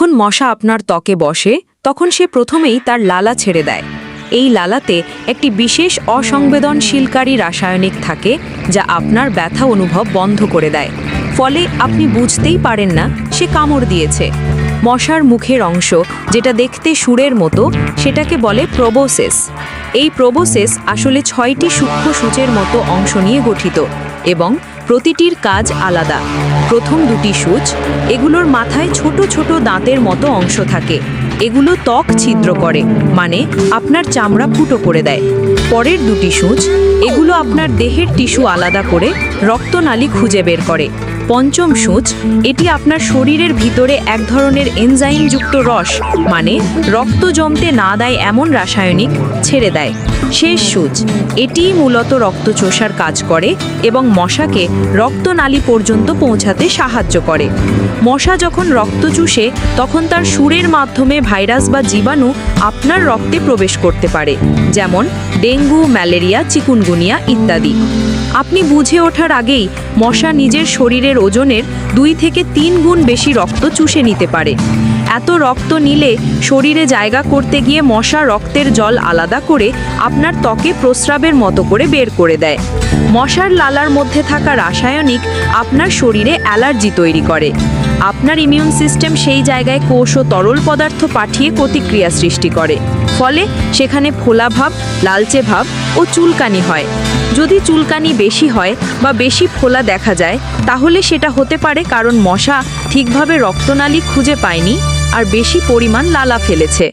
যখন মশা আপনার ত্বকে বসে, তখন সে প্রথমেই তার লালা ছেড়ে দেয়। এই লালাতে একটি বিশেষ অসংবেদনশীলকারী রাসায়নিক থাকে, যা আপনার ব্যথা অনুভব বন্ধ করে দেয়। ফলে আপনি বুঝতেই পারেন না, সে কামড় দিয়েছে। মশার মুখের অংশ, যেটা দেখতে সুরের মতো, সেটাকে বলে প্রবোসেস। এই প্রবোসেস আসলে ছয়টি সূক্ষ্ম সূচের মতো অংশ নিয়ে গঠিত এবং প্রতিটির কাজ আলাদা। প্রথম দুটি সূচ, এগুলোর মাথায় ছোট ছোট দাঁতের মতো অংশ থাকে। এগুলো ত্বক ছিদ্র করে মানে আপনার চামড়া ফুটো করে দেয়। পরের দুটি সূচ, এগুলো আপনার দেহের টিস্যু আলাদা করে রক্তনালী খুঁজে বের করে। পঞ্চম সূচ, এটি আপনার শরীরের ভিতরে এক ধরনের এনজাইমযুক্ত রস মানে রক্ত জমতে না দেয় এমন রাসায়নিক, ছেড়ে দেয়। শেষ সূচ। এটিই মূলত রক্ত চোষার কাজ করে এবং মশাকে রক্তনালী পর্যন্ত পৌঁছাতে সাহায্য করে। মশা যখন রক্ত চুষে, তখন তার সুরের মাধ্যমে ভাইরাস বা জীবাণু আপনার রক্তে প্রবেশ করতে পারে, যেমন ডেঙ্গু, ম্যালেরিয়া, চিকুনগুনিয়া ইত্যাদি। আপনি বুঝে ওঠার আগেই মশা নিজের শরীরের ওজনের দুই থেকে তিন গুণ বেশি রক্ত চুষে নিতে পারে। এত রক্ত নিলে শরীরে জায়গা করতে গিয়ে মশা রক্তের জল আলাদা করে আপনার ত্বকে প্রস্রাবের মতো করে বের করে দেয়। মশার লালার মধ্যে থাকা রাসায়নিক আপনার শরীরে অ্যালার্জি তৈরি করে। আপনার ইমিউন সিস্টেম সেই জায়গায় কোষ ও তরল পদার্থ পাঠিয়ে প্রতিক্রিয়া সৃষ্টি করে। ফলে সেখানে ফোলা ভাব, লালচে ভাব ও চুলকানি হয়। যদি চুলকানি বেশি হয় বা বেশি ফোলা দেখা যায়, তাহলে সেটা হতে পারে কারণ মশা ঠিকভাবে রক্তনালী খুঁজে পায়নি। আর বেশি পরিমাণ লালা ফেলেছে।